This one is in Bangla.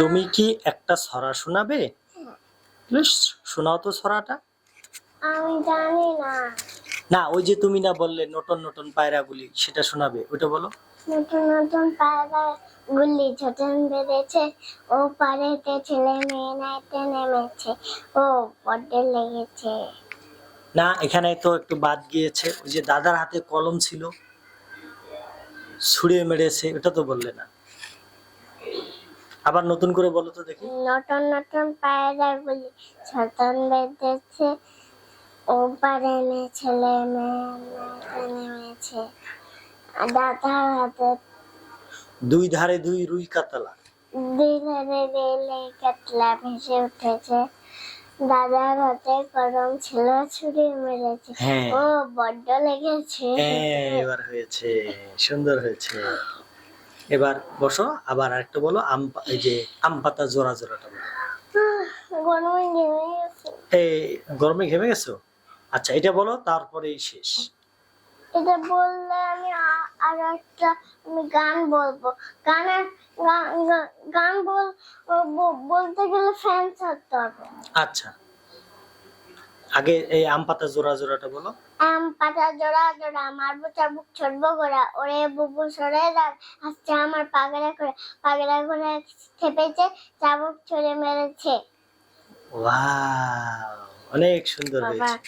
তুমি কি একটা ছড়া শোনাবে? শোনাও তো ছড়াটা। আমি জানি না। না ওই যে তুমি না বললে নতুন নতুন পায়রাগুলি সেটা শোনাবে ওটা বলো। নতুন নতুন পায়রা গুলি ছোটন বেড়েছে ও পারেতে ছেলে মেয়ে নাইতে নেমেছে ও বড্ড লেগেছে। না এখানে তো একটু বাদ গিয়েছে ওই যে দাদার হাতে কলম ছিল ছুঁড়ে মেরেছে ওটা তো বললে না। আবার নতুন করে বলো তো দেখি। নতুন নতুন পায়রা গুলি ছোটন বেঁধেছে ও পারে নে ছেলে মেয়ে নেমেছে। দাদার হাতে দুই ধারে দুই রুই কাতলা। দিধারে রেলে কাতলা ভেসে উঠেছে। দাদার হাতে কলম ছিল ছুরি মেরেছে। হ্যাঁ। ও বড্ড লেগেছে। হ্যাঁ এবার হয়েছে সুন্দর হয়েছে। এবার বসো আবার আরেকটা বলো আম এই যে আম পাতা জোড়া জোড়াটা বলো। এই গরমে ঘেমে গেছো? আচ্ছা এটা বলো তারপরেই শেষ। এটা বললে আমি আর একটা আমি গান বলব। গানের গান বল বলতে গেলে ফ্যান থাকতে হবে। আচ্ছা। আগে এই আম পাতা জোড়া জোড়াটা বলো। আম পাতা জোড়া জোড়া আমার বুচা বুক ছড়বো গোড়া ওরে বুবু সরে যাক আসছে আমার পাগড়া করে পাগড়া করে খেপেছে চাবুক ছড়ে মেরেছে। ওয়াও অনেক সুন্দর হয়েছে।